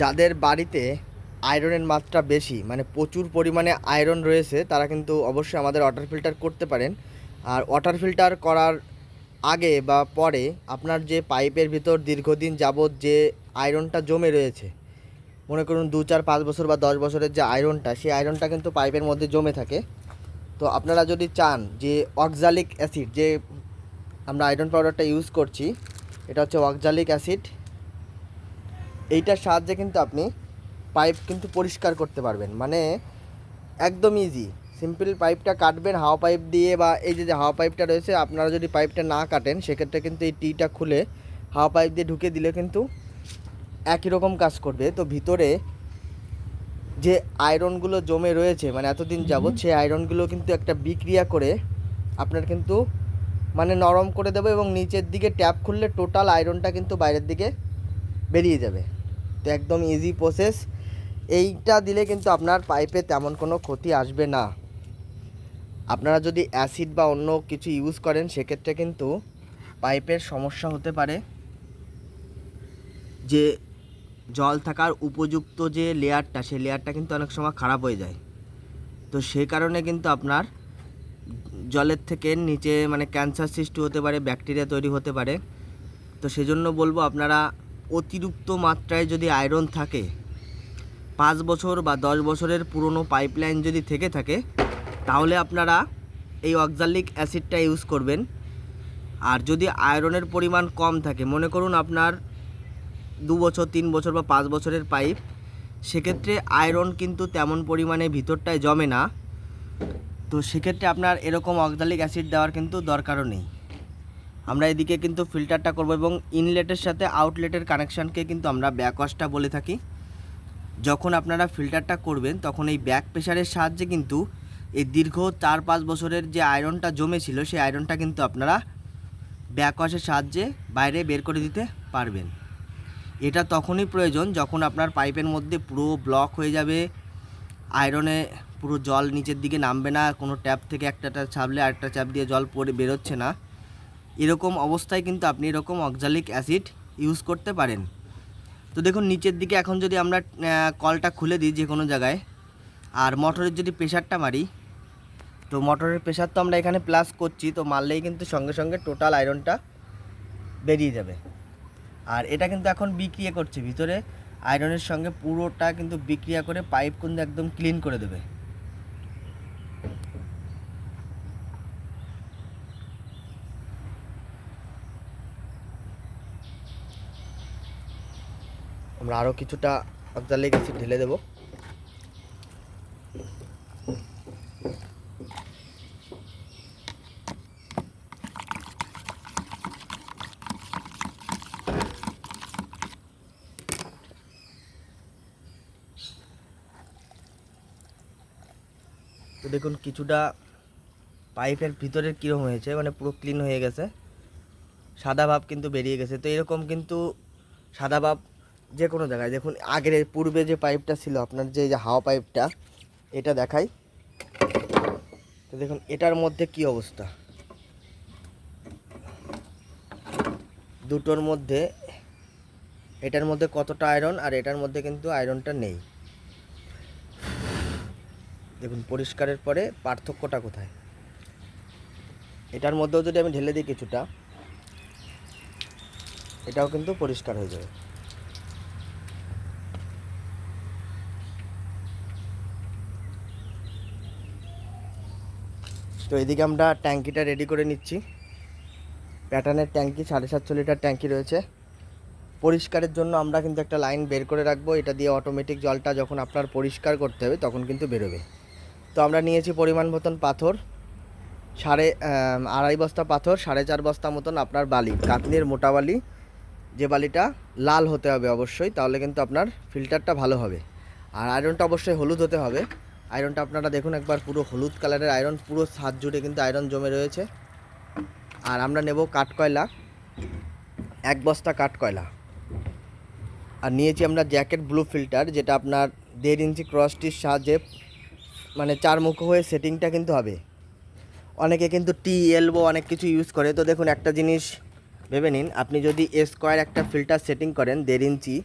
যাদের বাড়িতে আয়রনের মাত্রা বেশি মানে প্রচুর পরিমাণে আয়রন রয়েছে, তারা কিন্তু অবশ্যই আমাদের ওয়াটার ফিল্টার করতে পারেন। আর ওয়াটার ফিল্টার করার আগে বা পরে আপনার যে পাইপের ভিতর দীর্ঘদিন যাবৎ যে আয়রনটা জমে রয়েছে, মনে করুন দু চার পাঁচ বছর বা দশ বছরের যে আয়রনটা সেই আয়রনটা কিন্তু পাইপের মধ্যে জমে থাকে। তো আপনারা যদি চান যে অক্সালিক অ্যাসিড যে আমরা আয়রন পাউডারটা ইউজ করছি, এটা হচ্ছে অক্সালিক অ্যাসিড এইটার সাহায্যে কিন্তু আপনি পাইপ কিন্তু পরিষ্কার করতে পারবেন। মানে একদম ইজি সিম্পল পাইপটা কাটবেন হাওয়া পাইপ দিয়ে বা এই যে হাওয়া পাইপটা রয়েছে আপনারা যদি পাইপটা না কাটেন সেক্ষেত্রে কিন্তু এই টিটা খুলে হাওয়া পাইপ দিয়ে ঢুকে দিলে কিন্তু একই রকম কাজ করবে। তো ভিতরে যে আয়রনগুলো জমে রয়েছে মানে এতদিন যাবৎ সেই আয়রনগুলো কিন্তু একটা বিক্রিয়া করে আপনার কিন্তু মানে নরম করে দেবে এবং নিচের দিকে ট্যাপ খুললে টোটাল আয়রনটা কিন্তু বাইরের দিকে বেরিয়ে যাবে। তো একদম ইজি প্রসেস এইটা দিলে কিন্তু আপনার পাইপে তেমন কোনো ক্ষতি আসবে না। আপনারা যদি অ্যাসিড বা অন্য কিছু ইউজ করেন, সেক্ষেত্রে কিন্তু পাইপের সমস্যা হতে পারে। যে জল থাকার উপযুক্ত যে লেয়ারটা, সেই লেয়ারটা কিন্তু অনেক সময় খারাপ হয়ে যায়। তো সেই কারণে কিন্তু আপনার জলের থেকে নিচে মানে ক্যান্সার সৃষ্টি হতে পারে ব্যাকটেরিয়া তৈরি হতে পারে। তো সেজন্য বলব আপনারা অতিরিক্ত মাত্রায় যদি আয়রন থাকে, পাঁচ বছর বা দশ বছরের পুরনো পাইপলাইন যদি থেকে থাকে, তাহলে আপনারা এই অক্সালিক অ্যাসিডটা ইউজ করবেন। আর যদি আয়রনের পরিমাণ কম থাকে, মনে করুন আপনার দু বছর, তিন বছর বা পাঁচ বছরের পাইপ, সেক্ষেত্রে আয়রন কিন্তু তেমন পরিমাণে ভিতরটায় জমে না। তো সেক্ষেত্রে আপনার এরকম অক্সালিক অ্যাসিড দেওয়ার কিন্তু দরকারও নেই। আমরা এদিকে কিন্তু ফিল্টারটা করব এবং ইনলেটের সাথে আউটলেটের কানেকশানকে কিন্তু আমরা ব্যাকওয়াশটা বলে থাকি। যখন আপনারা ফিল্টারটা করবেন, তখন এই ব্যাক প্রেশারের সাহায্যে কিন্তু এই দীর্ঘ চার পাঁচ বছরের যে আয়রনটা জমেছিল, সেই আয়রনটা কিন্তু আপনারা ব্যাকওয়াশের সাহায্যে বাইরে বের করে দিতে পারবেন। এটা তখনই প্রয়োজন যখন আপনার পাইপের মধ্যে পুরো ব্লক হয়ে যাবে আয়রনে পুরো জল নিচের দিকে নামবে না, কোনো ট্যাপ থেকে একটা ট্যাপ ছাপলে আরেকটা ট্যাপ দিয়ে জল পড়ে, বেরোচ্ছে না। এরকম অবস্থায় কিন্তু আপনি এরকম অক্সালিক অ্যাসিড ইউজ করতে পারেন। তো দেখুন, নিচের দিকে এখন যদি আমরা কলটা খুলে দিই যে কোনো জায়গায়, আর মোটরের যদি প্রেশারটা মারি, তো মোটরের প্রেশার তো আমরা এখানে প্লাস করছি, তো মারলেই কিন্তু সঙ্গে সঙ্গে টোটাল আয়রনটা বেরিয়ে যাবে। আর এটা কিন্তু এখন বিক্রিয়া করছে, ভিতরে আয়রনের সঙ্গে পুরোটা কিন্তু বিক্রিয়া করে পাইপ কিন্তু একদম ক্লিন করে দেবে। আমরা আরও কিছুটা অক্সালিক অ্যাসিড ঢেলে দেবো। তো দেখুন কিছুটা পাইপের ভিতরের কীরকম হয়েছে মানে পুরো ক্লিন হয়ে গেছে। সাদা ভাব কিন্তু বেরিয়ে গেছে। তো এরকম কিন্তু সাদা ভাব যে কোনো জায়গায়। দেখুন, আগের পূর্বে যে পাইপটা ছিল, আপনার যে হাওয়া পাইপটা, এটা দেখাই। তো দেখুন, এটার মধ্যে কি অবস্থা? দুটোর মধ্যে, এটার মধ্যে কতটা আয়রন আর এটার মধ্যে কিন্তু আয়রনটা নেই। দেখুন, পরিষ্কারের পরে পার্থক্যটা কোথায়? এটার মধ্যেও যদি আমি ঢেলে দিই কিছুটা, এটাও কিন্তু পরিষ্কার হয়ে যাবে। তো এদিকে আমরা ট্যাঙ্কিটা রেডি করে নিচ্ছি। প্যাটার্নের ট্যাঙ্কি, সাড়ে সাতশো লিটার ট্যাঙ্কি রয়েছে। পরিষ্কারের জন্য আমরা কিন্তু একটা লাইন বের করে রাখব। এটা দিয়ে অটোমেটিক জলটা যখন আপনার পরিষ্কার করতে হবে, তখন কিন্তু বেরোবে। তো আমরা নিয়েছি পরিমাণ মতন পাথর, সাড়ে আড়াই বস্তা পাথর, সাড়ে চার বস্তা মতন আপনার বালি কাতনির মোটা বালি। যে বালিটা লাল হতে হবে অবশ্যই, তাহলে কিন্তু আপনার ফিল্টারটা ভালো হবে। আর আয়রনটা অবশ্যই হলুদ হতে হবে। আয়রনটা আপনারা দেখুন একবার, পুরো হলুদ কালারের আয়রন পুরো ছাদ জুড়ে কিন্তু আয়রন জমে রয়েছে। আর আমরা নেব কাঠকয়লা এক বস্তা কাঠকয়লা আর নিয়েছি আমরা জ্যাকেট ব্লু ফিল্টার যেটা আপনার দেড় ইঞ্চি ক্রসটির সাহায্যে মানে চার মুখ হয়ে সেটিংটা কিন্তু হবে। অনেকে কিন্তু টি এলবো অনেক কিছু ইউজ করে। তো দেখুন একটা জিনিস ভেবে নিন, আপনি যদি স্কোয়ার একটা ফিল্টার সেটিং করেন দেড় ইঞ্চি,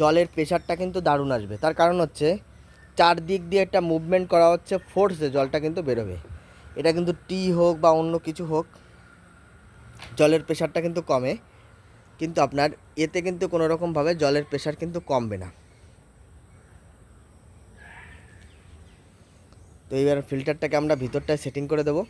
জলের প্রেশারটা কিন্তু দারুণ আসবে। তার কারণ হচ্ছে চারদিক দিয়ে একটা মুভমেন্ট করা হচ্ছে ফোর্সে জলটা কিন্তু বেরোবে। এটা কিন্তু টি হোক বা অন্য কিছু হোক, জলের প্রেশারটা কিন্তু কমে। কিন্তু আপনার এতে কিন্তু কোনো রকমভাবে জলের প্রেশার কিন্তু কমবে না। তো এইবার ফিল্টারটাকে আমরা ভিতরটায় সেটিং করে দেবো।